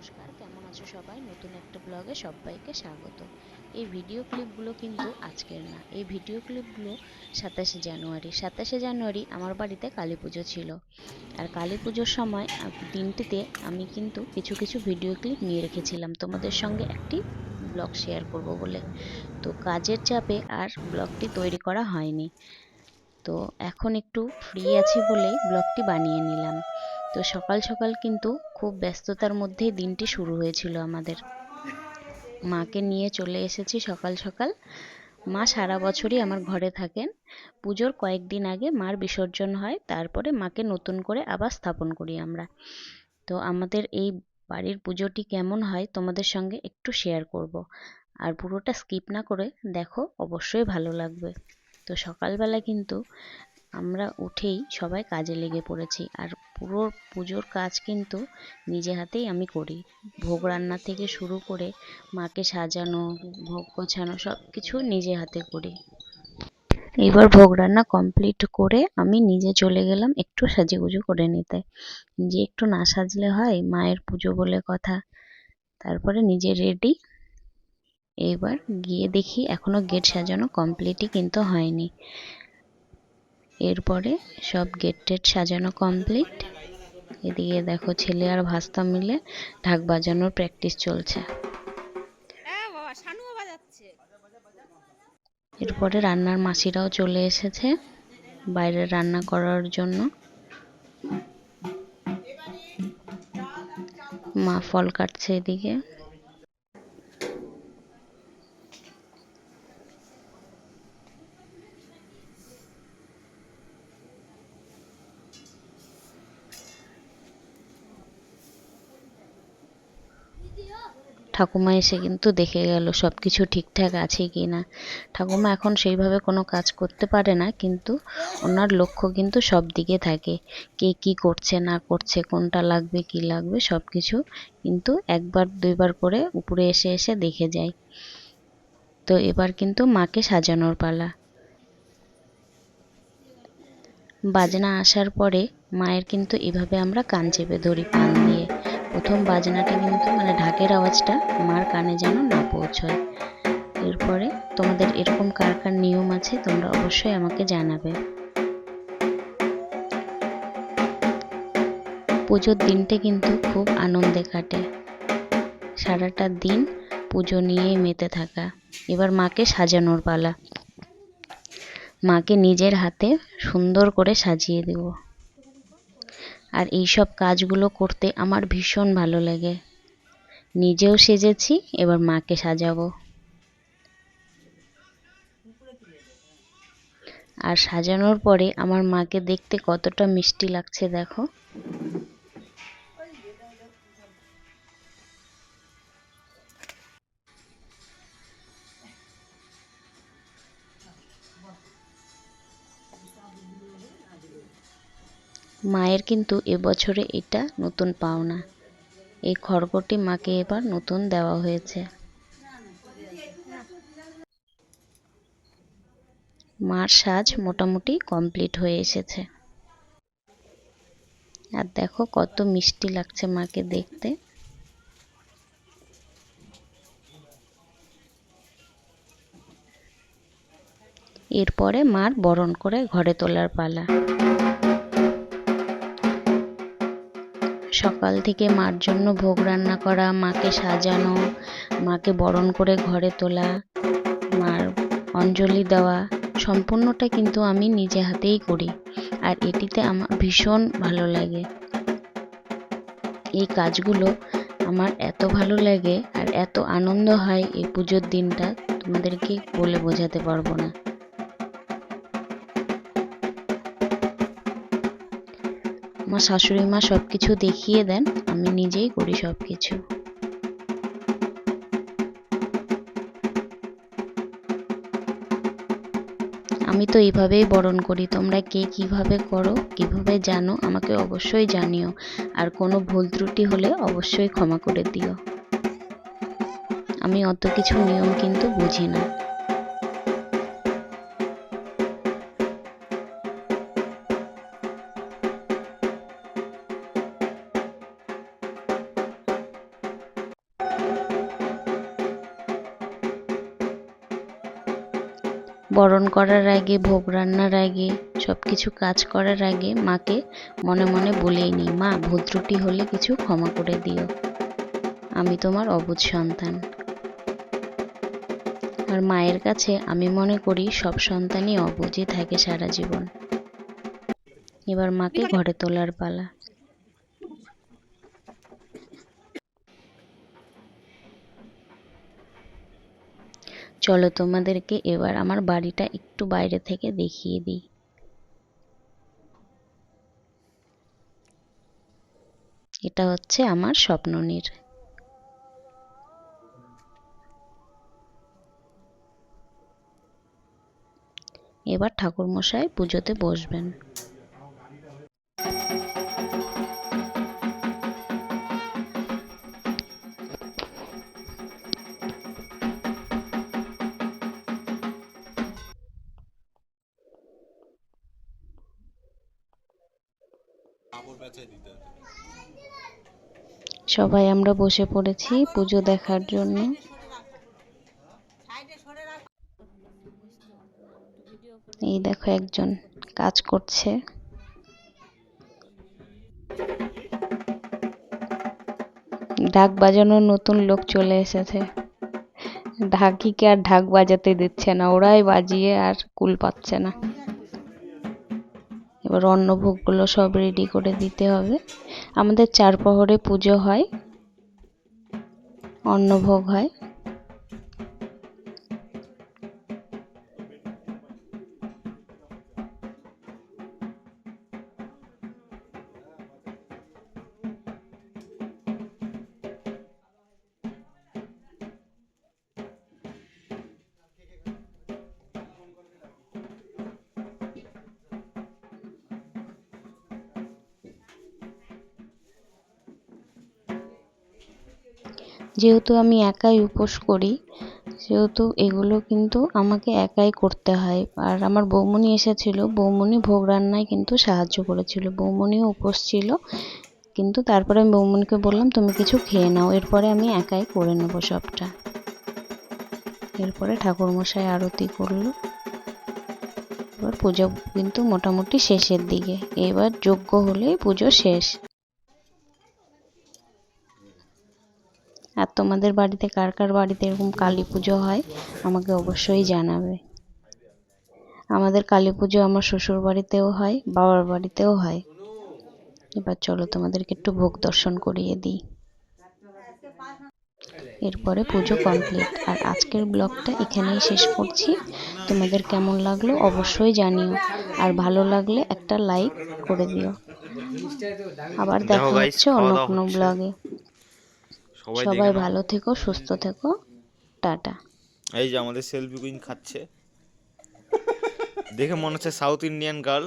নমস্কার, কেমন আছো সবাই? নতুন একটা ব্লগে সবাইকে স্বাগত। এই ভিডিও ক্লিপগুলো কিন্তু আজকের না, এই ভিডিও ক্লিপগুলো সাতাশে জানুয়ারি। সাতাশে জানুয়ারি আমার বাড়িতে কালী পুজো ছিল। আর কালী পুজোর সময় দিনটিতে আমি কিন্তু কিছু কিছু ভিডিও ক্লিপ নিয়ে রেখেছিলাম। তোমাদের সঙ্গে একটি ব্লগ শেয়ার করব বলে। তো কাজের চাপে আর ব্লগটি তৈরি করা হয়নি। তো এখন একটু ফ্রি আছি বলেই ব্লগটি বানিয়ে নিলাম। তো সকাল সকাল কিন্তু খুব ব্যস্ততার মধ্যেই দিনটি শুরু হয়েছিল আমাদের। মাকে নিয়ে চলে এসেছি সকাল সকাল। মা সারা বছরই আমার ঘরে থাকেন। পুজোর কয়েকদিন আগে মার বিসর্জন হয়, তারপরে মাকে নতুন করে আবার স্থাপন করি আমরা। তো আমাদের এই বাড়ির পুজোটি কেমন হয় তোমাদের সঙ্গে একটু শেয়ার করব। আর পুরোটা স্কিপ না করে দেখো, অবশ্যই ভালো লাগবে। তো সকালবেলা কিন্তু আমরা উঠেই সবাই কাজে লেগে পড়েছি আর পুরো পুজোর কাজ কিন্তু নিজে হাতেই আমি করি। ভোগ রান্না থেকে শুরু করে মাকে সাজানো, ভোগ গোছানো সব কিছু নিজে হাতে করি। এবার ভোগ রান্না কমপ্লিট করে আমি নিজে চলে গেলাম একটু সাজুগুজু করে নিতে। যে একটু না সাজলে হয় মায়ের পুজো বলে কথা। তারপরে নিজে রেডি এবার গিয়ে দেখি এখনও গেট সাজানো কমপ্লিটই কিন্তু হয়নি। এরপরে সব গেট টেট সাজানো কমপ্লিট এদিকে দেখো ছেলে আর ভাস্তা মিলে ঢাক বাজানোর প্র্যাকটিস চলছে। এরপরে রান্নার মাসিরাও চলে এসেছে বাইরে রান্না করার জন্য। মা ফল কাটছে এদিকে। ঠাকুমা এসে কিন্তু দেখে গেল সব কিছু ঠিকঠাক আছে কি না ঠাকুমা এখন সেইভাবে কোনো কাজ করতে পারে না, কিন্তু ওনার লক্ষ্য কিন্তু সব দিকে থাকে। কে কি করছে, না করছে, কোনটা লাগবে, কি লাগবে সব কিছু কিন্তু একবার, দুইবার করে উপরে এসে এসে দেখে যায়। তো এবার কিন্তু মাকে সাজানোর পালা। বাজনা আসার পরে মায়ের কিন্তু এভাবে আমরা কান চেপে ধরি, কান প্রথম বাজনাটা কিন্তু মানে ঢাকের আওয়াজটা মার কানে যেন না পৌঁছয়। এরপরে তোমাদের এরকম কার কার নিয়ম আছে তোমরা অবশ্যই আমাকে জানাবে। পুজোর দিনটা কিন্তু খুব আনন্দে কাটে। সারাটা দিন পুজো নিয়েই মেতে থাকা। এবার মাকে সাজানোর পালা। মাকে নিজের হাতে সুন্দর করে সাজিয়ে দেব। আর এই সব কাজগুলো করতে আমার ভীষণ ভালো লাগে। নিজেও সেজেছি, এবার মাকে সাজাবো। আর সাজানোর পরে আমার মাকে দেখতে কতটা মিষ্টি লাগছে, দেখো। মায়ের কিন্তু এবছরে এটা নতুন পাওনা। এই খড়গটি মাকে এবার নতুন দেওয়া হয়েছে। মার সাজ মোটামুটি কমপ্লিট হয়ে এসেছে। আর দেখো কত মিষ্টি লাগছে মাকে দেখতে। এরপরে মার বরণ করে ঘরে তোলার পালা। সকাল থেকে মার জন্য ভোগ রান্না করা, মাকে সাজানো, মাকে বরণ করে ঘরে তোলা, মার অঞ্জলি দেওয়া, সম্পূর্ণটা কিন্তু আমি নিজে হাতেই করি। আর এটিতে আমার ভীষণ ভালো লাগে। এই কাজগুলো আমার এত ভালো লাগে আর এত আনন্দ হয় এই পুজোর দিনটা, তোমাদেরকে বলে বোঝাতে পারব না। আমার শাশুড়ি মা সব কিছু দেখিয়ে দেন, আমি নিজেই করি সব কিছু আমি তো এইভাবেই বরণ করি, তোমরা কে কীভাবে করো, কীভাবে জানো, আমাকে অবশ্যই জানিও। আর কোনো ভুল ত্রুটি হলে অবশ্যই ক্ষমা করে দিও। আমি অত কিছু নিয়ম কিন্তু বুঝি না। বরণ করার আগে, ভোগ রান্নার আগে সব কিছু কাজ করার আগে মাকে মনে মনে বলেই নিই, মা ভুল ত্রুটি হলে কিছু ক্ষমা করে দিও। আমি তোমার অবুধ সন্তান। আর মায়ের কাছে আমি মনে করি সব সন্তানই অবুঝই থাকে সারা জীবন। এবার মাকে ঘরে তোলার পালা। চলো তোমাদেরকে এবার আমার বাড়িটা একটু বাইরে থেকে দেখিয়ে দিই। এটা হচ্ছে আমার স্বপ্ননীর এবার ঠাকুরমশাই পুজোতে বসবেন। সবাই আমরা বসে পড়েছি পুজো দেখার জন্য। এই দেখো একজন কাজ করছে। ঢাক বাজানোর নতুন লোক চলে এসেছে। ঢাকিকে আর ঢাক বাজাতে দিচ্ছে না, ওরাই বাজিয়ে আর কুল পাচ্ছে না। এবার অন্নভোগগুলো সব রেডি করে দিতে হবে। আমাদের চার প্রহরে পুজো হয় অন্নভোগ হয়। যেহেতু আমি একাই উপোস করি, সেহেতু এগুলো কিন্তু আমাকে একাই করতে হয়। আর আমার বৌমনি এসেছিল, বৌমনি ভোগ রান্নায় কিন্তু সাহায্য করেছিল। বৌমনিও উপোস ছিল, কিন্তু তারপরে আমি বৌমনিকে বললাম, তুমি কিছু খেয়ে নাও। এরপরে আমি একাই করে নেব সবটা। এরপরে ঠাকুরমশাই আরতি করল। এবার পুজো কিন্তু মোটামুটি শেষের দিকে। এবার যজ্ঞ হলেই পুজো শেষ। তোমাদের বাড়িতে কার কার বাড়িতে এরকম কালী পুজো হয় আমাকে অবশ্যই জানাবে। আমাদের কালী পুজো আমার শ্বশুর বাড়িতেও হয় বাবার বাড়িতেও হয়। এবার চলো তোমাদেরকে একটু ভোগ দর্শন করিয়ে দিই। এরপরে পুজো কমপ্লিট। আর আজকের ব্লগটা এখানেই শেষ করছি। তোমাদের কেমন লাগল অবশ্যই জানিও। আর ভালো লাগলে একটা লাইক করে দিও। আবার দেখা হচ্ছে অন্য কোনো ব্লগে। সবাই সবাই ভালো থেকো সুস্থ থেকো। টাটা। এই যে আমাদের সেলফি কুইন খাচ্ছে। দেখে মনে হচ্ছে সাউথ ইন্ডিয়ান গার্ল